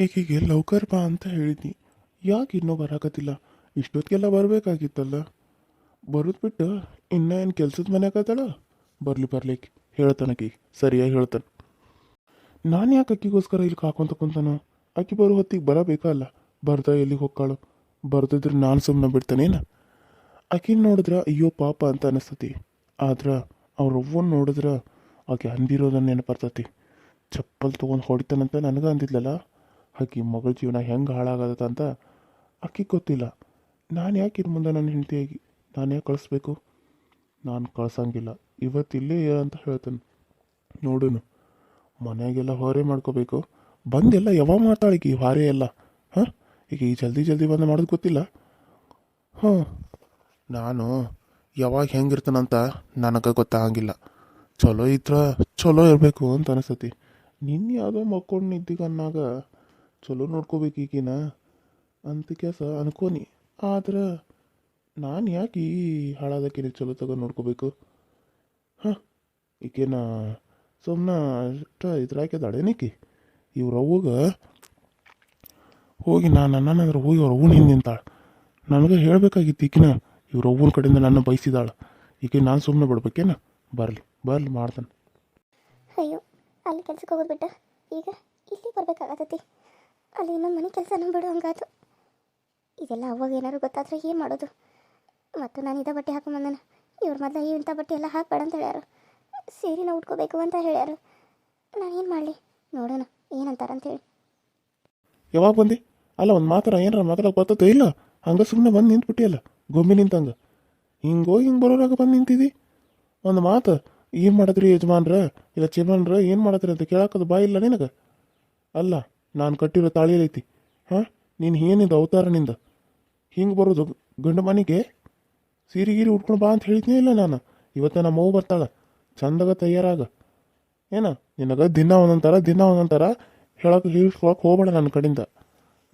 ಈಕೆಗೆ ಲೌಕರ್ ಬಾ ಅಂತ ಹೇಳಿದ್ನಿ. ಯಾಕೆ ಇನ್ನೂ ಬರಾಕತ್ತಿಲ್ಲ? ಇಷ್ಟೊತ್ತಿಗೆಲ್ಲ ಬರಬೇಕಾಗಿತ್ತಲ್ಲ? ಬರೋದು ಬಿಟ್ಟು ಇನ್ನೂ ಏನು ಕೆಲ್ಸದ ಮನೆಯಾಗತ್ತಳ ಬರಲಿ ಬರ್ಲಿಕ್ಕೆ ಹೇಳ್ತಾನಕಿ ಸರಿಯಾಗಿ ಹೇಳ್ತಾನೆ. ನಾನು ಯಾಕೆ ಅಕ್ಕಿಗೋಸ್ಕರ ಇಲ್ಲಿ ಕಾಕೊಂತ ಕುಂತಾನು? ಅಕ್ಕಿ ಬರೋ ಹೊತ್ತಿಗೆ ಬರಬೇಕಲ್ಲ ಬರ್ದ ಎಲ್ಲಿಗೆ ಹೋಗ್ಕಾಳು? ಬರ್ದಿದ್ರೆ ನಾನು ಸುಮ್ಮನೆ ಬಿಡ್ತಾನೇನ? ಆಕಿನ ನೋಡಿದ್ರೆ ಅಯ್ಯೋ ಪಾಪ ಅಂತ ಅನಿಸ್ತತಿ. ಆದ್ರೆ ಅವ್ರ ಅವ್ವನ್ನ ನೋಡಿದ್ರೆ ಆಕೆ ಅಂದಿರೋದನ್ನ ನೆನಪರ್ತತಿ ಚಪ್ಪಲ್ ತೊಗೊಂಡು ಹೊಡಿತಾನಂತ ನನಗೆ ಅಂದಿದ್ಲಲ್ಲ? ಆಕಿ ಮಗಳ ಜೀವನ ಹೆಂಗೆ ಅಂತ ಅಕ್ಕಿ ಗೊತ್ತಿಲ್ಲ. ನಾನು ಯಾಕೆ ಇನ್ನು ಮುಂದೆ ನನ್ನ ಹೆಂಡತಿಯಾಗಿ ನಾನು ಯಾಕೆ ಕಳಿಸ್ಬೇಕು? ನಾನು ಕಳ್ಸಂಗಿಲ್ಲ. ಇವತ್ತಿಲ್ಲೇ ಅಂತ ಹೇಳ್ತೇನೆ. ನೋಡುನು. ಮನೆಯಾಗೆಲ್ಲ ಹೊರೆ ಮಾಡ್ಕೋಬೇಕು. ಬಂದೆಲ್ಲ ಯಾವಾಗ ಮಾಡ್ತಾಳೆ ಈ ಹೊರೆ ಎಲ್ಲ. ಹಾಂ? ಈಗ ಈ ಜಲ್ದಿ ಜಲ್ದಿ ಬಂದು ಮಾಡೋದು ಗೊತ್ತಿಲ್ಲ. ಹ್ಞೂ ನಾನು ಯಾವಾಗ ಹೆಂಗಿರ್ತಾನಂತ ನನಗೆ ಗೊತ್ತಾಗಂಗಿಲ್ಲ. ಚಲೋ ಇದ್ರೆ ಚಲೋ ಇರಬೇಕು ಅಂತ ಅನಿಸ್ತತಿ ನಿನ್ನ ಯಾವುದೋ ಮಕ್ಕೊಂಡು ನಿದ್ದಿಗೆ ಅನ್ನಾಗ ಚಲೋ ನೋಡ್ಕೋಬೇಕು ಈಗಿನ ಅಂತ ಕೆಲಸ ಅನ್ಕೋನಿ. ಆದ್ರೆ ನಾನು ಯಾಕೆ ಈ ಹಾಳಾದಕ್ಕಿನ ಚಲೋ ತಗೊಂಡು ನೋಡ್ಕೋಬೇಕು? ಹಾಂ, ಈಕೇನ ಸುಮ್ಮನೆ ಅಷ್ಟ ಇದ್ರಾಕಿದಾಳೇನಿಕಿ ಇವ್ರ ಅವ್ವಗ ಹೋಗಿ ನಾನು ನನ್ನಂದ್ರೆ ಹೋಗಿ ಅವ್ರ ಅವ್ವನ ಹಿಂದೆ ನಿಂತಾಳೆ. ನನಗೆ ಹೇಳಬೇಕಾಗಿತ್ತು ಈಕಿನ. ಇವ್ರ ಅವ್ವನ ಕಡೆಯಿಂದ ನನ್ನ ಬಯಸಿದಾಳೆ ಈಕೆ ನಾನು ಸುಮ್ಮನೆ ಬಿಡ್ಬೇಕೇನ? ಬರಲಿ ಬರಲಿ ಮಾಡ್ತಾನೆ. ಅಯ್ಯೋ, ಅಲ್ಲಿ ಕೆಲ್ಸಕ್ಕೆ ಹೋಗೋದು ಬಿಟ್ಟ. ಈಗ ಇಲ್ಲಿ ಬರ್ಬೇಕಾಗತ್ತೈತಿ ಅಲ್ಲಿ ಇನ್ನೊಂದು ಮನೆ ಕೆಲಸ ಬಿಡು ಹಂಗಾತು ಇದೆಲ್ಲ ಅವಾಗ ಏನಾದ್ರು ಗೊತ್ತಾದ್ರೆ ಏನು ಮಾಡೋದು? ಮತ್ತು ನಾನು ಇದ ಬಟ್ಟೆ ಹಾಕೊಂಬಂದನ ಇವ್ರ ಮೊದಲ ಇಂಥ ಬಟ್ಟೆ ಎಲ್ಲ ಹಾಕ್ಬೇಡ ಅಂತ ಹೇಳ್ಯಾರು. ಸೀರೆನ ಉಟ್ಕೋಬೇಕು ಅಂತ ಹೇಳ್ಯಾರು. ನಾನು ಏನು ಮಾಡಲಿ? ನೋಡೋಣ ಹೇಳಿ ಯಾವಾಗ ಬಂದಿ? ಅಲ್ಲ, ಒಂದು ಮಾತ್ರ ಏನಾರ ಮಾತಾಡಕ್ಕೆ ಗೊತ್ತೋ ಇಲ್ಲ? ಹಂಗೆ ಸುಮ್ಮನೆ ಬಂದು ನಿಂತ್ಬಿಟ್ಟಿಯಲ್ಲ, ಗೊಂಬೆ ನಿಂತಂಗೆ. ಹಿಂಗೆ ಹೋಗಿ ಹಿಂಗೆ ಬರೋರಾಗ ಬಂದು ನಿಂತಿದ್ದಿ ಒಂದು ಮಾತು, ಏನು ಮಾಡಿದ್ರಿ ಯಜಮಾನ್ರ? ಇಲ್ಲ ಚಿಮಾನ್ರ ಏನು ಮಾಡಿದ್ರಿ ಅಂತ ಕೇಳಕ್ಕದು ಬಾಯಿಲ್ಲ ನಿನಗೆ? ಅಲ್ಲ ನಾನು ಕಟ್ಟಿರೋ ತಾಳಿಯಲ್ಲೈತಿ ಹಾಂ? ನೀನು ಏನಿದು ಅವತಾರ ನಿಂದ ಹಿಂಗೆ ಬರೋದು ಗಂಡ ಮನೆಗೆ? ಸೀರೆ ಗೀರಿ ಉಟ್ಕೊಂಡು ಬಾ ಅಂತ ಹೇಳಿದ್ನೇ ಇಲ್ಲ ನಾನು. ಇವತ್ತು ನಮ್ಮ ಅವ್ವ ಬರ್ತಾಳೆ. ಚಂದಾಗ ತಯಾರಾಗ. ಏನ? ನಿನಗೆ ದಿನ ಒಂದೊಂಥರ ದಿನ ಒಂದೊಂಥರ ಹೇಳಕ್ಕೆ ಹೇಳ್ಕೊಳಕ್ಕೆ ಹೋಗ್ಬೇಡ ನನ್ನ ಕಡೆಯಿಂದ.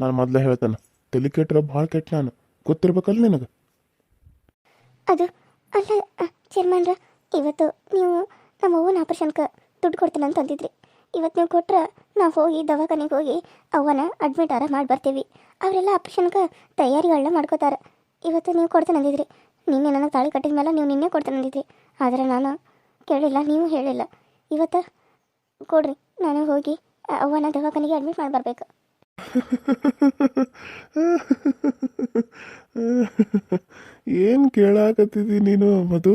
ನಾನು ಮೊದಲೇ ಹೇಳ್ತೇನೆ. ತಲೆ ಕೆಟ್ಟರೆ ಭಾಳ ಕೆಟ್ಟ ನಾನು. ಗೊತ್ತಿರ್ಬೇಕಲ್ಲ ನಿನಗೆ? ಅದು, ಅಲ್ಲ ಚೇರ್ಮನ್ರ ಇವತ್ತು ನೀವು ನಮ್ಮ ಅವ್ವನ ಆಪರೇಷನ್ಗೆ ದುಡ್ಡು ಕೊಡ್ತೀನಿ ಅಂತ ಅಂದಿದ್ರಿ. ಇವತ್ತು ನೀವು ಕೊಟ್ರೆ ನಾವು ಹೋಗಿ ದವಾಖಾನೆಗೆ ಹೋಗಿ ಅವನ ಅಡ್ಮಿಟ್ ಆರ ಮಾಡಿ ಬರ್ತೀವಿ. ಅವರೆಲ್ಲ ಆಪ್ರೇಷನ್ಗೆ ತಯಾರಿಗಳನ್ನ ಮಾಡ್ಕೋತಾರೆ. ಇವತ್ತು ನೀವು ಕೊಡ್ತೇನೆ ಅಂದಿದ್ರಿ. ನಿನ್ನೆ ನನ್ನ ತಾಳಿ ಕಟ್ಟಿದ ಮೇಲೆ ನೀವು ನಿನ್ನೆ ಕೊಡ್ತೇನೆ ಅಂದಿದ್ರಿ. ಆದರೆ ನಾನು ಕೇಳಿಲ್ಲ, ನೀವು ಹೇಳಿಲ್ಲ. ಇವತ್ತು ಕೊಡ್ರಿ, ನಾನು ಹೋಗಿ ಅವನ ದವಾಖಾನೆಗೆ ಅಡ್ಮಿಟ್ ಮಾಡಿ ಬರಬೇಕು. ಏನು ಕೇಳಾಕತ್ತಿದ್ದಿ ನೀನು ಮಧು?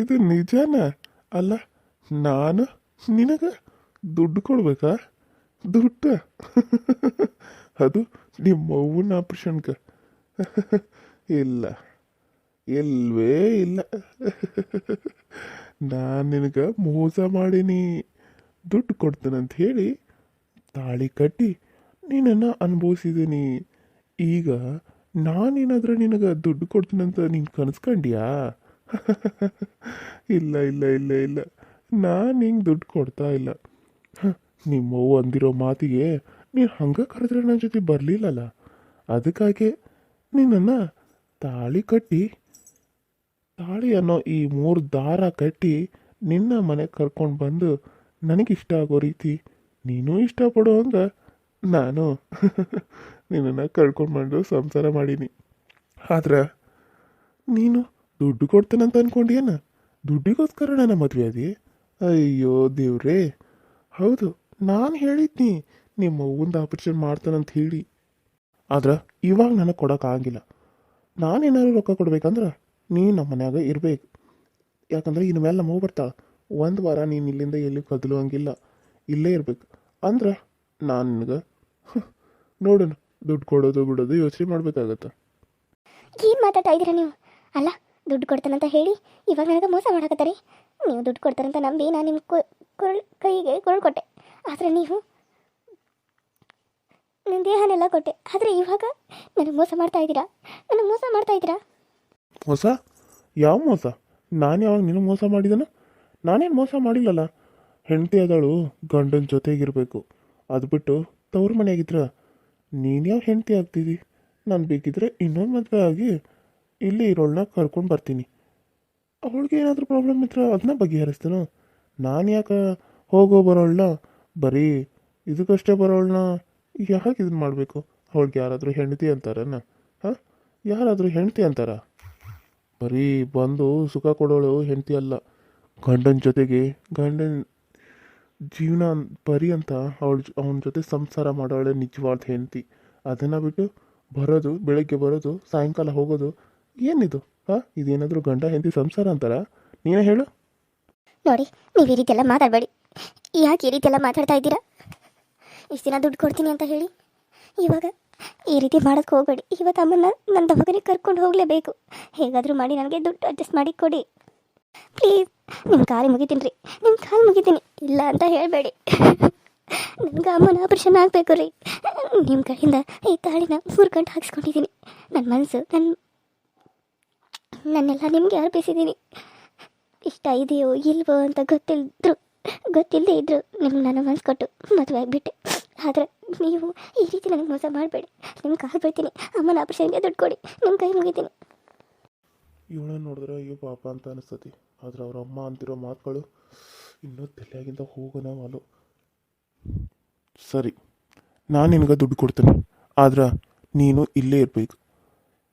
ಇದು ನಿಜಾನ? ಅಲ್ಲ, ನಾನು ನಿನಗೆ ದುಡ್ಡು ಕೊಡ್ಬೇಕಾ? ದುಡ್ಡು. ಅದು ನಿಮ್ಮ ಅವ್ವನ ಆಪ್ರೇಷನ್ಗೆ ಇಲ್ಲ. ಇಲ್ವೇ ಇಲ್ಲ. ನಾನು ನಿನಗೆ ಮೋಸ ಮಾಡೀನಿ. ದುಡ್ಡು ಕೊಡ್ತೇನಂತ ಹೇಳಿ ತಾಳಿ ಕಟ್ಟಿ ನೀನನ್ನು ಅನುಭವಿಸಿದ್ದೀನಿ. ಈಗ ನಾನೇನಾದ್ರೆ ನಿನಗೆ ದುಡ್ಡು ಕೊಡ್ತೀನಂತ ನೀನು ಕನಸ್ಕೊಂಡ್ಯಾ? ಇಲ್ಲ ಇಲ್ಲ ಇಲ್ಲ ಇಲ್ಲ. ನಾನು ಹಿಂಗೆ ದುಡ್ಡು ಕೊಡ್ತಾ ಇಲ್ಲ. ನಿಮ್ಮವ್ವ ಅಂದಿರೋ ಮಾತಿಗೆ ನೀನು ಹಂಗೆ ಕರೆದ್ರೆ ನನ್ನ ಜೊತೆ ಬರಲಿಲ್ಲಲ್ಲ. ಅದಕ್ಕಾಗಿ ನಿನ್ನನ್ನು ತಾಳಿ ಕಟ್ಟಿ, ತಾಳಿ ಅನ್ನೋ ಈ ಮೂರು ದಾರ ಕಟ್ಟಿ ನಿನ್ನ ಮನೆಗೆ ಕರ್ಕೊಂಡು ಬಂದು ನನಗಿಷ್ಟ ಆಗೋ ರೀತಿ ನೀನು ಇಷ್ಟಪಡೋ ಹಂಗೆ ನಾನು ನಿನ್ನನ್ನು ಕರ್ಕೊಂಡು ಬಂದು ಸಂಸಾರ ಮಾಡೀನಿ. ಆದ್ರೆ ನೀನು ದುಡ್ಡು ಕೊಡ್ತೇನಂತ ಅನ್ಕೊಂಡೇನ ದುಡ್ಡಿಗೋಸ್ಕರ ನನ್ನ ಮದುವೆ ಅದಿ ಅಯ್ಯೋ ದೇವ್ರೇ, ಹೌದು, ನಾನು ಹೇಳಿದ್ನಿ ನಿಮ್ಮ ಅವ್ವಂದು ಆಪರೇಷನ್ ಮಾಡ್ತಾನಂತ ಹೇಳಿ. ಆದ್ರೆ ಇವಾಗ ನನಗೆ ಕೊಡೋಕ್ಕಾಗಿಲ್ಲ ನಾನೇನಾದ್ರು ರೊಕ್ಕ ಕೊಡ್ಬೇಕಂದ್ರೆ ನೀ ನಮ್ಮ ಮನ್ಯಾಗ ಇರಬೇಕು. ಯಾಕಂದ್ರೆ ಇನ್ನು ಮೇಲೆ ನಮ್ಮ ಬರ್ತಾಳೆ. ಒಂದು ವಾರ ನೀನು ಇಲ್ಲಿಂದ ಎಲ್ಲಿ ಕದಲುವಂಗಿಲ್ಲ ಇಲ್ಲೇ ಇರ್ಬೇಕು. ಅಂದ್ರೆ ನಾನು ನಿನಗೆ ನೋಡೋಣ, ದುಡ್ಡು ಕೊಡೋದು ಬಿಡೋದು ಯೋಚನೆ ಮಾಡ್ಬೇಕಾಗತ್ತೆ. ಏನು ಮಾತಾಡ್ತಾ ಇದ್ದೀರಾ ನೀವು? ಅಲ್ಲ, ದುಡ್ಡು ಕೊಡ್ತಾನಂತ ಹೇಳಿ ಇವಾಗ ನನಗೆ ಮೋಸ ಮಾಡಕತ್ತಾರೆ. ನೀವು ದುಡ್ಡು ಕೊಡ್ತಾರಂತ ನಂಬಿ ನಾನು ನಿಮ್ಮ ಕುರುಳ್ ಕೈಗೆ ಕುರುಳು ಕೊಟ್ಟೆ. ಆದರೆ ನೀವು ನನ್ನ ದೇಹನೆಲ್ಲ ಕೊಟ್ಟೆ. ಆದರೆ ಇವಾಗ ನನಗೆ ಮೋಸ ಮಾಡ್ತಾ ಇದ್ದೀರಾ? ನನಗೆ ಮೋಸ ಮಾಡ್ತಾ ಇದ್ದೀರಾ? ಮೋಸ? ಯಾವ ಮೋಸ? ನಾನು ಯಾವಾಗ ನಿನಗೆ ಮೋಸ ಮಾಡಿದನ? ನಾನೇನು ಮೋಸ ಮಾಡಿಲ್ಲಲ್ಲ? ಹೆಂಡತಿ ಆದಳು ಗಂಡನ ಜೊತೆಗಿರಬೇಕು. ಅದು ಬಿಟ್ಟು ತವ್ರ ಮನೆಯಾಗಿದ್ರ ನೀನು ಯಾವ ಹೆಂಡತಿ ಆಗ್ತಿದ್ದಿ ನಾನು ಬೇಕಿದ್ರೆ ಇನ್ನೊಂದು ಮದುವೆ ಆಗಿ ಇಲ್ಲಿ ಇರೋಳನ್ನ ಕರ್ಕೊಂಡು ಬರ್ತೀನಿ. ಅವಳಿಗೆ ಏನಾದರೂ ಪ್ರಾಬ್ಲಮ್ ಇದ್ರೆ ಅದನ್ನ ಬಗೆಹರಿಸ್ತೇನೋ? ನಾನು ಯಾಕೆ ಹೋಗೋ ಬರೋಳನ್ನ? ಬರೀ ಇದಕ್ಕಷ್ಟೇ ಬರೋಳನ್ನ? ಯಾಕೆ ಇದನ್ನ ಮಾಡಬೇಕು? ಅವಳಿಗೆ ಯಾರಾದರೂ ಹೆಂಡತಿ ಅಂತಾರನ? ಹಾಂ? ಯಾರಾದರೂ ಹೆಂಡತಿ ಅಂತಾರ? ಬರೀ ಬಂದು ಸುಖ ಕೊಡೋಳು ಹೆಂಡತಿ ಅಲ್ಲ. ಗಂಡನ ಜೊತೆಗೆ ಗಂಡನ ಜೀವನ ಪರಿ ಅಂತ ಅವಳ ಅವನ ಜೊತೆ ಸಂಸಾರ ಮಾಡೋಳೆ ನಿಜವಾದ ಹೆಂಡತಿ. ಅದನ್ನು ಬಿಟ್ಟು ಬರೋದು, ಬೆಳಗ್ಗೆ ಬರೋದು, ಸಾಯಂಕಾಲ ಹೋಗೋದು ಏನಿದು? ಹಾಂ ಇದೇನಾದರೂ ಗಂಡ ಹೆಂಡತಿ ಸಂಸಾರ ಅಂತಾರ? ನೀನೇ ಹೇಳು. ನೋಡಿ, ನೀವು ಈ ರೀತಿಯೆಲ್ಲ ಮಾತಾಡಬೇಡಿ. ಯಾಕೆ ಈ ರೀತಿ ಎಲ್ಲ ಮಾತಾಡ್ತಾ ಇದ್ದೀರಾ? ಇಷ್ಟು ದಿನ ದುಡ್ಡು ಕೊಡ್ತೀನಿ ಅಂತ ಹೇಳಿ. ಇವಾಗ ಈ ರೀತಿ ಮಾಡೋಕ್ಕೆ ಹೋಗಬೇಡಿ. ಇವತ್ತು ಅಮ್ಮನ ನನ್ನ ದವಾಖಾನೆ ಕರ್ಕೊಂಡು ಹೋಗಲೇಬೇಕು. ಹೇಗಾದರೂ ಮಾಡಿ ನನಗೆ ದುಡ್ಡು ಅಡ್ಜಸ್ಟ್ ಮಾಡಿ ಕೊಡಿ. ಪ್ಲೀಸ್ ನಿಮ್ಮ ಕಾಲು ಮುಗಿತೀನಿ ರೀ. ನಿಮ್ಮ ಕಾಲು ಮುಗಿತೀನಿ. ಇಲ್ಲ ಅಂತ ಹೇಳಬೇಡಿ. ನನಗೆ ಅಮ್ಮನ ಆಪರೇಷನ್ ಆಗಬೇಕು ರೀ. ನಿಮ್ಮ ಕಡೆಯಿಂದ ಈ ತಾಳಿನ ಮೂರು ಗಂಟೆ ಹಾಕ್ಸ್ಕೊಂಡಿದ್ದೀನಿ. ನನ್ನ ಮನಸ್ಸು ನನ್ನ ನನ್ನೆಲ್ಲ ನಿಮಗೆ ಅರ್ಪಿಸಿದ್ದೀನಿ. ಇಷ್ಟ ಇದೆಯೋ ಇಲ್ವೋ ಅಂತ ಗೊತ್ತಿಲ್ಲದ್ರು ಗೊತ್ತಿಲ್ಲದೆ ಇದ್ರು ನಿಮ್ಗೆ ನಾನು ಮನಸ್ಸು ಕೊಟ್ಟು ಮದುವೆ ಆಗಿಬಿಟ್ಟೆ. ಆದರೆ ನೀವು ಈ ರೀತಿ ನನಗೆ ಮೋಸ ಮಾಡಬೇಡಿ. ನಿಮ್ಮ ಕಾಲು ಬೀಳ್ತೀನಿ ಅಮ್ಮನ ಆಪರೇಷನ್ಗೆ ದುಡ್ಡು ಕೊಡಿ. ನಿಮ್ಮ ಕೈ ಮುಗಿತೀನಿ. ಇವಳನ್ನ ನೋಡಿದ್ರೆ ಅಯ್ಯೋ ಪಾಪ ಅಂತ ಅನಿಸ್ತತಿ. ಆದ್ರೆ ಅವ್ರ ಅಮ್ಮ ಅಂತಿರೋ ಮಾತುಗಳು ಇನ್ನೂ ತಲೆಯಾಗಿಂದ ಹೋಗೋಣ ಮಾಲು ಸರಿ, ನಾನು ನಿನಗೆ ದುಡ್ಡು ಕೊಡ್ತೇನೆ. ಆದ್ರೆ ನೀನು ಇಲ್ಲೇ ಇರಬೇಕು.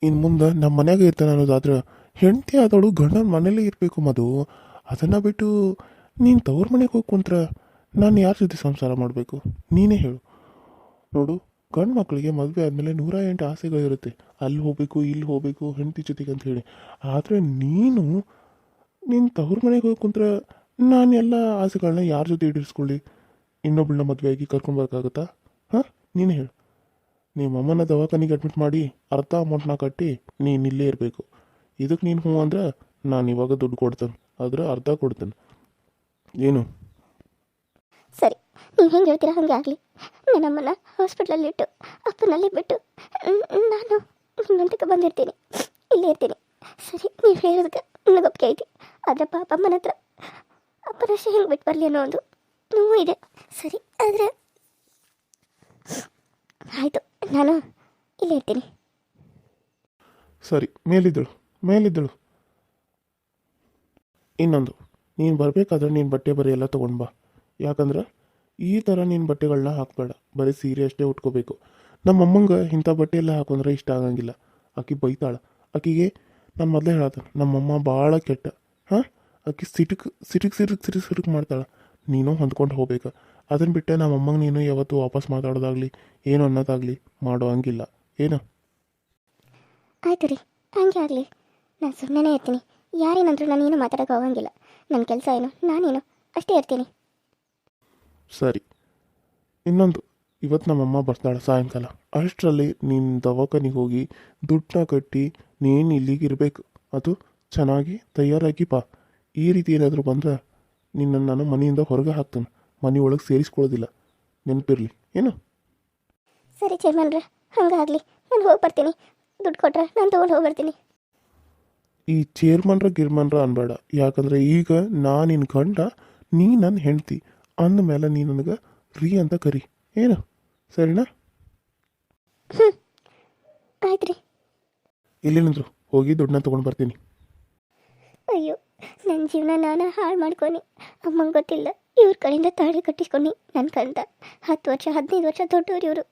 ಇನ್ನು ಮುಂದೆ ನಮ್ಮ ಮನೆಯಾಗೆ ಇರ್ತಾನೆ ಅನ್ನೋದಾದ್ರೆ ಹೆಂಡತಿ ಆದವಳು ಗಂಡನ ಮನೇಲೇ ಇರಬೇಕು ಮದು ಅದನ್ನು ಬಿಟ್ಟು ನೀನು ತವ್ರ ಮನೆಗೆ ಹೋಗಿ ಕುಂತ್ರ ನಾನು ಯಾರ ಜೊತೆ ಸಂಸಾರ ಮಾಡಬೇಕು? ನೀನೇ ಹೇಳು. ನೋಡು, ಗಂಡು ಮಕ್ಕಳಿಗೆ ಮದುವೆ ಆದಮೇಲೆ ನೂರ ಎಂಟು ಆಸೆಗಳಿರುತ್ತೆ. ಅಲ್ಲಿ ಹೋಗಬೇಕು, ಇಲ್ಲಿ ಹೋಗಬೇಕು, ಹೆಂಡತಿ ಜೊತೆಗೆ ಅಂತ ಹೇಳಿ. ಆದರೆ ನೀನು ನಿನ್ನ ತವ್ರ ಮನೆಗೆ ಹೋಗಿ ಕುಂತ್ರ ನಾನು ಎಲ್ಲ ಆಸೆಗಳನ್ನ ಯಾರ ಜೊತೆ ಈಡೇರಿಸ್ಕೊಳ್ಳಿ? ಇನ್ನೊಬ್ಬಳನ್ನ ಮದುವೆಯಾಗಿ ಕರ್ಕೊಂಬರ್ಕಾಗತ್ತಾ ಹಾಂ? ನೀನೇ ಹೇಳು. ನಿಮ್ಮ ಅಮ್ಮನ ದವಾಖಾನಿಗೆ ಅಡ್ಮಿಟ್ ಮಾಡಿ ಅರ್ಧ ಅಮೌಂಟ್ನ ಕಟ್ಟಿ ನೀನು ಇಲ್ಲೇ ಇರಬೇಕು. ಇದಕ್ಕೆ ನೀನು ಹ್ಞೂ ಅಂದ್ರೆ ನಾನು ಇವಾಗ ದುಡ್ಡು ಕೊಡ್ತೇನೆ. ಆದ್ರೆ ಅರ್ಧ ಕೊಡ್ತೇನೆ. ಏನು? ಸರಿ ನೀವು ಹೆಂಗೆ ಹೇಳ್ತೀರಾ ಹಾಗೆ ಆಗಲಿ. ನನ್ನಮ್ಮನ ಹಾಸ್ಪಿಟ್ಲಲ್ಲಿ ಇಟ್ಟು ಅಪ್ಪನಲ್ಲಿ ಬಿಟ್ಟು ನಾನು ನಿಮ್ಮಂತಕ್ಕೆ ಬಂದಿರ್ತೀನಿ. ಇಲ್ಲೇ ಇರ್ತೀನಿ. ಸರಿ ನೀವು ಹೇಳೋದಕ್ಕೆ ನನಗೆ ಒಪ್ಪಿಗೆ ಐತಿ. ಆದರೆ ಪಾಪ ಅಮ್ಮನ ಹತ್ರ ಅಪ್ಪನ ಅಷ್ಟೇ ಹೆಂಗೆ ಬಿಟ್ಟು ಬರಲಿ ಅನ್ನೋ ಒಂದು ನೋವು ಇದೆ. ಸರಿ ಆದರೆ ಆಯಿತು ನಾನು ಇಲ್ಲೇ ಇರ್ತೀನಿ. ಸರಿ ಮೇಲಿದ್ದಳು. ಮೇಲಿದ್ದಳು. ಇನ್ನೊಂದು, ನೀನು ಬರಬೇಕಾದ್ರೆ ನೀನು ಬಟ್ಟೆ ಬರೀ ಎಲ್ಲ ತೊಗೊಂಡು ಬಾ. ಯಾಕಂದ್ರೆ ಈ ಥರ ನೀನು ಬಟ್ಟೆಗಳನ್ನ ಹಾಕಬೇಡ. ಬರೀ ಸೀರೆ ಅಷ್ಟೇ ಉಟ್ಕೋಬೇಕು. ನಮ್ಮ ಅಮ್ಮಂಗೆ ಇಂಥ ಬಟ್ಟೆ ಎಲ್ಲ ಹಾಕೊಂಡ್ರೆ ಇಷ್ಟ ಆಗಂಗಿಲ್ಲ. ಆಕಿ ಬೈತಾಳ. ಆಕಿಗೆ ನಾನು ಮೊದಲೇ ಹೇಳಾತ ನಮ್ಮಮ್ಮ ಭಾಳ ಕೆಟ್ಟ. ಹಾಂ? ಆಕಿ ಸಿಟುಕ್ ಸಿಟುಕ್ ಸಿಟುಕ್ ಸಿರಿ ಸಿರುಕ್ ಮಾಡ್ತಾಳೆ. ನೀನು ಹೊಂದ್ಕೊಂಡು ಹೋಗ್ಬೇಕು. ಅದನ್ನು ಬಿಟ್ಟೆ ನಮ್ಮ ಅಮ್ಮಂಗೆ ನೀನು ಯಾವತ್ತೂ ವಾಪಸ್ ಮಾತಾಡೋದಾಗಲಿ, ಏನು ಅನ್ನೋದಾಗಲಿ ಮಾಡೋ ಹಂಗಿಲ್ಲ. ಏನು? ಆಯ್ತು ರೀ, ಹಂಗೆ ಆಗಲಿ. ನಾನು ಸುಮ್ಮನೆ ಇರ್ತೀನಿ. ಯಾರೇನಂದ್ರೂ ನಾನೇನು ಮಾತಾಡೋಕೆ ಹೋಗಂಗಿಲ್ಲ. ನನ್ನ ಕೆಲಸ ಏನು? ನಾನೇನು? ಅಷ್ಟೇ ಇರ್ತೀನಿ. ಸರಿ. ಇನ್ನೊಂದು. ಇವತ್ತು ನಮ್ಮಮ್ಮ ಬರ್ತಾಳೆ ಸಾಯಂಕಾಲ. ಅಷ್ಟರಲ್ಲಿ ನೀನು ದವಾಖಾನಿಗೆ ಹೋಗಿ ದುಡ್ಡನ್ನ ಕಟ್ಟಿ ನೀನು ಇಲ್ಲಿಗೆ ಇರಬೇಕು. ಅದು ಚೆನ್ನಾಗಿ ತಯಾರಾಗಿ ಬಾ. ಈ ರೀತಿ ಏನಾದರೂ ಬಂದರೆ ನಿನ್ನನ್ನು ನಾನು ಮನೆಯಿಂದ ಹೊರಗೆ ಹಾಕ್ತೇನೆ. ಮನೆ ಒಳಗೆ ಸೇರಿಸ್ಕೊಳ್ಳೋದಿಲ್ಲ. ನೆನಪಿರಲಿ. ಏನು? ಸರಿ ಚೇರ್ಮನ್ರ ಹಂಗಾಗಲಿ. ನಾನು ಹೋಗಿ ಬರ್ತೀನಿ. ದುಡ್ಡು ಕೊಟ್ರೆ ನಾನು ತೊಗೊಂಡು ಹೋಗಿ ಬರ್ತೀನಿ. ಈ ಚೇರ್ಮನ್ರ ಗಿರ್ಮನ್ರ ಅನ್ಬೇಡ. ಯಾಕಂದ್ರೆ ಈಗ ನಾ ನಿನ್ನ ಗಂಡ ನೀ ನನ್ನ ಹೆಂಡ್ತಿ ಅಂದಮೇಲೆ ನೀ ನನಗೆ ರೀ ಅಂತ ಕರಿ. ಏನು? ಸರಿನಾ? ಆಯ್ತು ರೀ ಇಲ್ಲಿ ನಿಂದ್ರು ಹೋಗಿ ದುಡ್ಡನ್ನ ತೊಗೊಂಡು ಬರ್ತೀನಿ. ಅಯ್ಯೋ ನನ್ನ ಜೀವನ ನಾನು ಹಾಳು ಮಾಡ್ಕೊನಿ. ಅಮ್ಮಂಗೆ ಗೊತ್ತಿಲ್ಲ ಇವ್ರ ಕಡೆಯಿಂದ ತಾಳಿ ಕಟ್ಟಿಸ್ಕೊಂಡು ನನ್ನ ಕಂದ ಹತ್ತು ವರ್ಷ ಹದಿನೈದು ವರ್ಷ ದೊಡ್ಡವ್ರು ಇವರು.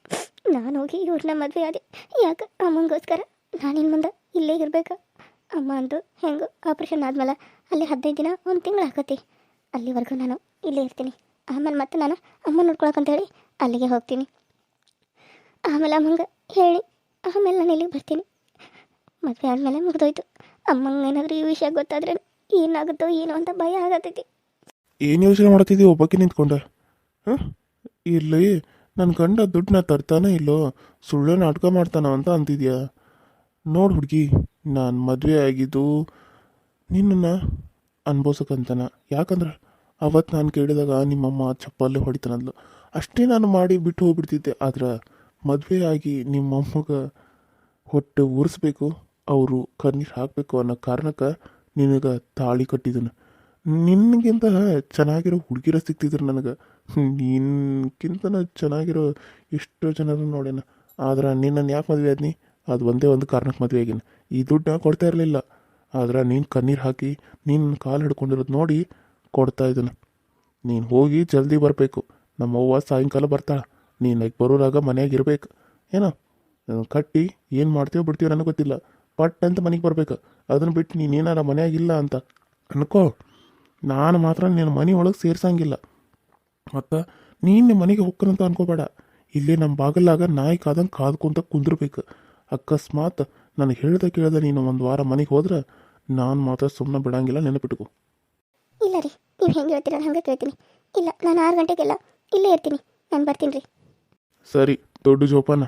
ನಾನು ಹೋಗಿ ಇವ್ರನ್ನ ಮದುವೆ ಆದೆ. ಯಾಕೆ ಅಮ್ಮಂಗೋಸ್ಕರ? ನಾನಿನ್ ಮುಂದೆ ಇಲ್ಲೇ ಇರ್ಬೇಕಾ? ಅಮ್ಮ ಅಂದು, ಹೆಂಗೆ ಆಪ್ರೇಷನ್ ಆದ್ಮೇಲೆ ಅಲ್ಲಿ ಹದಿನೈದು ದಿನ, ಒಂದು ತಿಂಗಳು ಹಾಕತಿ ಅಲ್ಲಿವರೆಗೂ ನಾನು ಇಲ್ಲೇ ಇರ್ತೀನಿ. ಆಮೇಲೆ ಮತ್ತೆ ನಾನು ಅಮ್ಮ ನೋಡ್ಕೊಳಕಂತೇಳಿ ಅಲ್ಲಿಗೆ ಹೋಗ್ತೀನಿ. ಆಮೇಲೆ ಅಮ್ಮಂಗೆ ಹೇಳಿ, ಆಮೇಲೆ ನಾನು ಇಲ್ಲಿಗೆ ಬರ್ತೀನಿ. ಮದುವೆ ಆದಮೇಲೆ ಮುಗಿದೋಯ್ತು. ಅಮ್ಮಂಗೆ ಏನಾದರೂ ಈ ವಿಷಯ ಗೊತ್ತಾದ್ರೆ ಏನಾಗುತ್ತೋ ಏನೋ ಅಂತ ಭಯ ಆಗತೈತಿ. ಏನು ಯೋಚನೆ ಮಾಡ್ತಿದ್ದೀವಿ ಒಬ್ಬಕ್ಕೆ ನಿಂತ್ಕೊಂಡೆ? ಹಾಂ? ಇಲ್ಲಿ ನನ್ನ ಗಂಡ ದುಡ್ಡನ್ನ ತರ್ತಾನೆ ಇಲ್ಲೋ, ಸುಳ್ಳು ನಾಟಕ ಮಾಡ್ತಾನೋ ಅಂತ ಅಂತಿದ್ಯಾ? ನೋಡು ಹುಡುಗಿ. ನಾನು ಮದುವೆ ಆಗಿದ್ದು ನಿನ್ನನ್ನು ಅನ್ಭವ್ಸಕ್ಕಂತಾನ. ಯಾಕಂದ್ರೆ ಅವತ್ತು ನಾನು ಕೇಳಿದಾಗ ನಿಮ್ಮಮ್ಮ ಚಪ್ಪಲ್ಲಿ ಹೊಡಿತಾನದ್ಲು. ಅಷ್ಟೇ ನಾನು ಮಾಡಿ ಬಿಟ್ಟು ಹೋಗ್ಬಿಡ್ತಿದ್ದೆ. ಆದ್ರೆ ಮದುವೆ ಆಗಿ ನಿಮ್ಮಮ್ಮಗೆ ಹೊಟ್ಟೆ ಉರಿಸ್ಬೇಕು, ಅವರು ಕಣ್ಣೀರು ಹಾಕಬೇಕು ಅನ್ನೋ ಕಾರಣಕ್ಕೆ ನಿನಗೆ ತಾಳಿ ಕಟ್ಟಿದನು. ನಿನಗಿಂತ ಚೆನ್ನಾಗಿರೋ ಹುಡುಗಿರ ಸಿಕ್ತಿದ್ರು ನನಗೆ. ನಿನ್ಗಿಂತ ಚೆನ್ನಾಗಿರೋ ಎಷ್ಟೋ ಜನರು ನೋಡೇನ ಆದ್ರೆ ನಿನ್ನನ್ನು ಯಾಕೆ ಮದುವೆ ಆದ್ನಿ? ಅದು ಒಂದೇ ಒಂದು ಕಾರಣಕ್ಕೆ ಮದುವೆ ಆಗಿನ. ಈ ದುಡ್ಡನ್ನ ಕೊಡ್ತಾ ಇರಲಿಲ್ಲ. ಆದ್ರೆ ನೀನು ಕಣ್ಣೀರು ಹಾಕಿ ನೀನು ಕಾಲು ಹಿಡ್ಕೊಂಡಿರೋದು ನೋಡಿ ಕೊಡ್ತಾ ಇದ್ದಾನೆ. ನೀನು ಹೋಗಿ ಜಲ್ದಿ ಬರಬೇಕು. ನಮ್ಮ ಅವ್ವ ಸಾಯಂಕಾಲ ಬರ್ತಾಳೆ. ನೀನು ಬರೋರಾಗ ಮನೆಯಾಗ ಇರಬೇಕು. ಏನೋ? ಕಟ್ಟಿ ಏನು ಮಾಡ್ತೀವೋ ಬಿಡ್ತೀವೋ ನನಗೆ ಗೊತ್ತಿಲ್ಲ. ಪಟ್ ಅಂತ ಮನೆಗೆ ಬರ್ಬೇಕು. ಅದನ್ನು ಬಿಟ್ಟು ನೀನೇನಾರ ಮನ್ಯಾಗ ಇಲ್ಲ ಅಂತ. ಅನ್ಕೋ. ನಾನು ಮಾತ್ರ ನಿನ್ನ ಮನೆ ಒಳಗೆ ಸೇರ್ಸಂಗಿಲ್ಲ. ಮತ್ತು ನೀನು ನಿಮ್ಮ ಮನೆಗೆ ಹೋಗ್ಕನಂತ ಅನ್ಕೋಬೇಡ. ಇಲ್ಲಿ ನಮ್ಮ ಬಾಗಲಾಗ ನಾಯಿ ಕಾದಂಗೆ ಕಾದ್ಕೊಂತ ಕುಂದಿರ್ಬೇಕು. ಅಕಸ್ಮಾತ್ ನಾನು ಹೇಳ್ದೆ ಕೇಳ್ದೆ ನೀನು ಒಂದು ವಾರ ಮನೆಗೆ ಹೋದ್ರೆ ನಾನು ಮಾತ್ರ ಸುಮ್ಮನೆ ಬಿಡಂಗಿಲ್ಲ ನೆನಪಿಟ್ಕೋ. ಇಲ್ಲ ರೀ ನೀವು ಹೆಂಗೆ ಹೇಳ್ತೀರ ಹಂಗೆ ಕೇಳ್ತೀನಿ. ಇಲ್ಲ ನಾನು ಆರು ಗಂಟೆಗೆಲ್ಲ ಇಲ್ಲೇ ಇರ್ತೀನಿ ನಾನು ಬರ್ತೀನಿ ರೀ. ಸರಿ ದೊಡ್ಡ ಜೋಪಾನ.